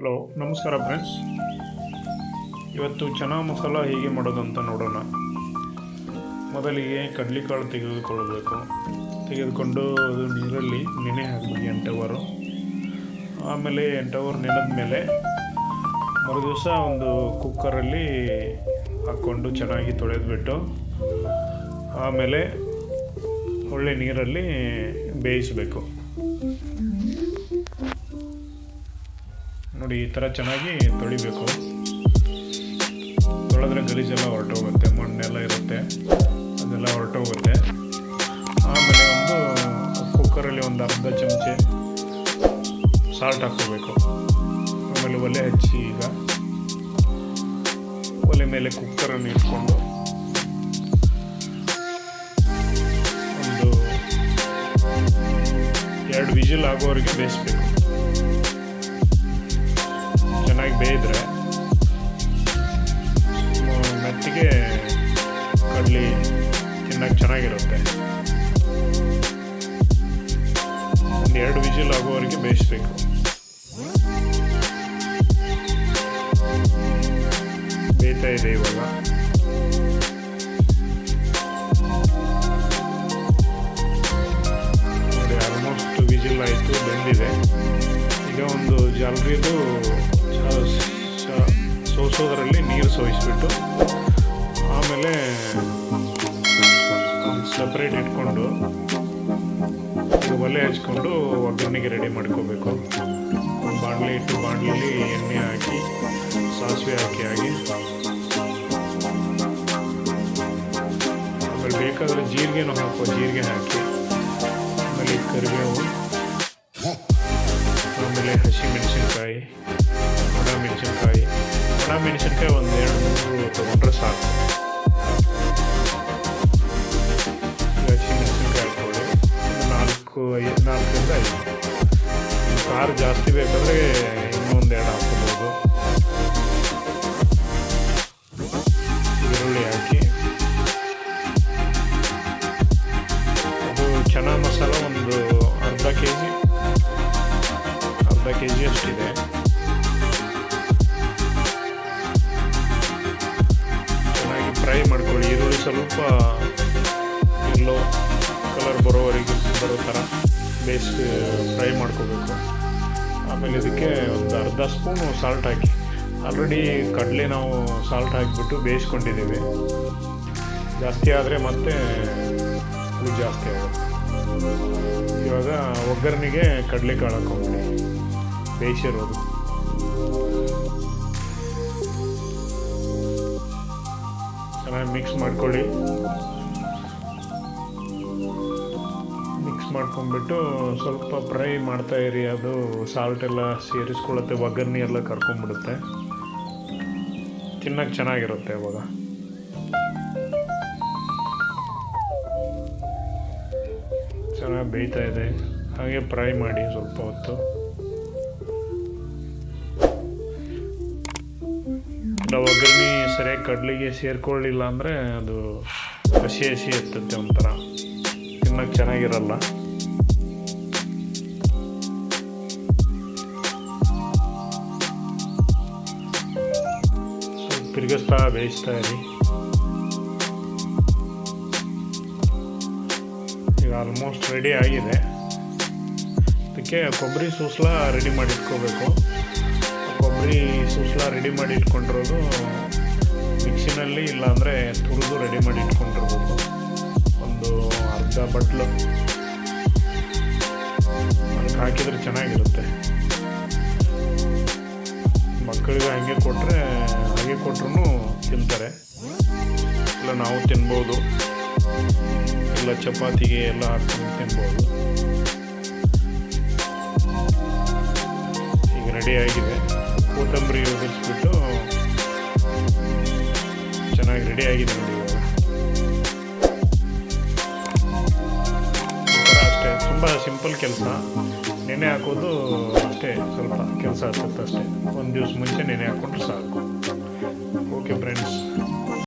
Hello, ನಮಸ್ಕಾರ friends ಇವತ್ತು ಚನಾ ಮಸಾಲ ಹೇಗೆ ಮಾಡೋದು ಅಂತ ನೋಡೋಣ. ಮೊದಲಿಗೆ ಕಡಲೆಕಾಳು ತೆಗೆದುಕೊಳ್ಳಬೇಕು ತೆಗೆದುಕೊಂಡು ಅದು ನೀರಲ್ಲಿ ನೆನೆ ಹಾಕಬೇಕು ಎಂಟು ಅವರು ಆಮೇಲೆ ಎಂಟು ಅವರ್ ನೆನೆದ ಮೇಲೆ ಮರುದಿವಸ ಒಂದು ಕುಕ್ಕರಲ್ಲಿ ಹಾಕ್ಕೊಂಡು ಚೆನ್ನಾಗಿ ತೊಳೆದುಬಿಟ್ಟು ಆಮೇಲೆ ಒಳ್ಳೆ ನೀರಲ್ಲಿ ಬೇಯಿಸಬೇಕು. ನೋಡಿ, ಈ ಥರ ಚೆನ್ನಾಗಿ ತೊಳಿಬೇಕು. ತೊಳೆದ್ರೆ ಗಲೀಜೆಲ್ಲ ಹೊರಟೋಗುತ್ತೆ, ಮಣ್ಣೆಲ್ಲ ಇರುತ್ತೆ, ಅದೆಲ್ಲ ಹೊರಟೋಗುತ್ತೆ. ಆಮೇಲೆ ಒಂದು ಕುಕ್ಕರಲ್ಲಿ ಒಂದು ಅರ್ಧ ಚಮಚೆ ಸಾಲ್ಟ್ ಹಾಕ್ಕೋಬೇಕು. ಆಮೇಲೆ ಒಲೆ ಹಚ್ಚಿ ಈಗ. ಒಲೆ ಮೇಲೆ ಕುಕ್ಕರನ್ನು ಇಟ್ಕೊಂಡು ಒಂದು ಎರಡು ವಿಜಿಲ್ ಆಗೋವರೆಗೆ ಬೇಯಿಸ್ಬೇಕು. ಚೆನ್ನಾಗಿ ಬೇಯಿದ್ರೆ ಮೆತ್ತಿಗೆ ಕಡ್ಲಿ ತಿನ್ನಕ್ಕೆ ಚೆನ್ನಾಗಿರುತ್ತೆ. ಒಂದು ಎರಡು ವಿಜಿಲ್ ಆಗುವವರೆಗೆ ಬೇಯಿಸ್ಬೇಕು. ಬೇಯ್ತಾ ಇದೆ ಇವಾಗ. ಆಲ್ಮೋಸ್ಟ್ ವಿಜಿಲ್ ಆಯಿತು, ಬೆಂದಿದೆ. ಈಗ ಒಂದು ಜಾಲರಿದು ಸೋಸೋದ್ರಲ್ಲಿ ನೀರು ಸೋಯಿಸ್ಬಿಟ್ಟು ಆಮೇಲೆ ಸಪ್ರೇಟ್ ಇಟ್ಕೊಂಡು ಒಲೆ ಹಚ್ಕೊಂಡು ಒಗ್ಗರಣೆಗೆ ರೆಡಿ ಮಾಡ್ಕೋಬೇಕು. ಒಂದು ಬಾಣಲೆ ಇಟ್ಟು ಬಾಣಲೆಯಲ್ಲಿ ಎಣ್ಣೆ ಹಾಕಿ, ಸಾಸಿವೆ ಹಾಕಿ ಹಾಕಿ ಆಮೇಲೆ ಬೇಕಾದರೆ ಜೀರಿಗೆನೂ ಹಾಕುವ ಜೀರಿಗೆ ಹಾಕಿ. ಆಮೇಲೆ ಕರಿಬೇವು, ಆಮೇಲೆ ಹಸಿ ಮೆಣಸಿನ್ಕಾಯಿ ಒಣ ಮೆಣಸಿನ್ಕಾಯಿ ಒಣ ಮೆಣಸಿನ್ಕಾಯಿ ಒಂದು ಎರಡು ಮೂರು ತೊಗೊಂಡ್ರೆ ಸಾಕು. ಈಗ ಹಸಿ ಹಾಕ್ಕೊಳ್ಳಿ. ನಾಲ್ಕು ಐದು ನಾಲ್ಕರಿಂದ ಐದು. ಖಾರ ಜಾಸ್ತಿ ಬೇಕಾದರೆ ಇನ್ನೊಂದು ಎರಡು ಹಾಕ್ಕೋಬೋದು. ಈರುಳ್ಳಿ ಹಾಕಿ. ಅದು ಚೆನ್ನಾಗಿ ಮಸಾಲ ಒಂದು ಅರ್ಧ ಕೆ ಜಿ ಅರ್ಧ ಕೆ ಜಿ ಸ್ವಲ್ಪ ಎಲ್ಲೋ ಕಲರ್ ಬರೋವರೆಗೆ ಬರೋ ಥರ ಬೇಯಿಸಿ ಫ್ರೈ ಮಾಡ್ಕೋಬೇಕು. ಆಮೇಲೆ ಇದಕ್ಕೆ ಒಂದು ಅರ್ಧ ಸ್ಪೂನು ಸಾಲ್ಟ್ ಹಾಕಿ. ಆಲ್ರೆಡಿ ಕಡಲೆ ನಾವು ಸಾಲ್ಟ್ ಹಾಕಿಬಿಟ್ಟು ಬೇಯಿಸ್ಕೊಂಡಿದ್ದೀವಿ. ಜಾಸ್ತಿ ಆದರೆ ಮತ್ತೆ ಇದು ಜಾಸ್ತಿ ಆಗುತ್ತೆ. ಇವಾಗ ಒಗ್ಗರಣೆಗೆ ಕಡಲೆಕಾಳು ಹಾಕೊಂಬಿಡಿ ಬೇಯಿಸಿರೋದು. ಮಿಕ್ಸ್ ಮಾಡ್ಕೊಳ್ಳಿ. ಮಿಕ್ಸ್ ಮಾಡ್ಕೊಂಡ್ಬಿಟ್ಟು ಸ್ವಲ್ಪ ಫ್ರೈ ಮಾಡ್ತಾ ಇರಿ. ಅದು ಸಾಲ್ಟ್ ಎಲ್ಲ ಸೇರಿಸ್ಕೊಳ್ಳುತ್ತೆ, ಒಗ್ಗರಣೆ ಎಲ್ಲ ಕರ್ಕೊಂಡ್ಬಿಡುತ್ತೆ. ತಿನ್ನಕ್ಕೆ ಚೆನ್ನಾಗಿರುತ್ತೆ ಅವಾಗ ಚೆನ್ನಾಗಿ ಬೇಯ್ತಾ ಇದೆ. ಹಾಗೆ ಫ್ರೈ ಮಾಡಿ ಸ್ವಲ್ಪ ಹೊತ್ತು. ಇಲ್ಲ ಒಗ್ಗರಣೆ ಸರಿಯಾಗಿ ಕಡ್ಲಿಗೆ ಸೇರ್ಕೊಳ್ಳಿಲ್ಲ ಅಂದರೆ ಅದು ಹಸಿ ಹಸಿ ಇರ್ತೈತೆ ಒಂಥರ. ತಿನ್ನೋಕ್ಕೆ ಚೆನ್ನಾಗಿರಲ್ಲ. ತಿರುಗಿಸ್ತಾ ಬೇಯಿಸ್ತಾ ಇರಿ. ಈಗ ಆಲ್ಮೋಸ್ಟ್ ರೆಡಿ ಆಗಿದೆ. ಅದಕ್ಕೆ ಕೊಬ್ಬರಿ ಸೂಸ್ಲ ರೆಡಿ ಮಾಡಿ ಇಟ್ಕೋಬೇಕು ಕೊಬ್ಬರಿ ಸುಸ್ಲ ರೆಡಿ ಮಾಡಿ ಇಟ್ಕೊಂಡಿರೋದು. ಮಿಕ್ಸಿನಲ್ಲಿ ಇಲ್ಲಾಂದರೆ ತುರಿದು ರೆಡಿ ಮಾಡಿ ಇಟ್ಕೊಂಡಿರ್ಬೋದು. ಒಂದು ಅರ್ಧ ಬಟ್ಲು. ಅದಕ್ಕೆ ಹಾಕಿದರೆ ಚೆನ್ನಾಗಿರುತ್ತೆ. ಮಕ್ಕಳಿಗೆ ಹಾಗೆ ಕೊಟ್ಟರೆ ಹಾಗೆ ಕೊಟ್ರೂ ತಿಂತಾರೆ. ಇಲ್ಲ ನಾವು ತಿನ್ಬೋದು. ಇಲ್ಲ ಚಪಾತಿಗೆ ಎಲ್ಲ ಹಾಕ್ಕೊಂಡು ತಿನ್ಬೋದು. ಈಗ ರೆಡಿ ಆಗಿದೆ. ಕೊತ್ತಂಬರಿ ಒದಿಸ್ಬಿಟ್ಟು ಚೆನ್ನಾಗಿ ರೆಡಿ ಆಗಿದೆ ನೋಡಿ ಅಷ್ಟೇ. ತುಂಬ ಸಿಂಪಲ್ ಕೆಲಸ. ನೆನೆ ಹಾಕೋದು ಅಷ್ಟೇ, ಸ್ವಲ್ಪ ಕೆಲಸ ಆಗ್ತದೆ ಅಷ್ಟೇ. ಒಂದು ದಿವ್ಸ ಮುಂಚೆ ನೆನೆ ಹಾಕ್ಕೊಂಡ್ರೆ ಸಾಕು. Okay friends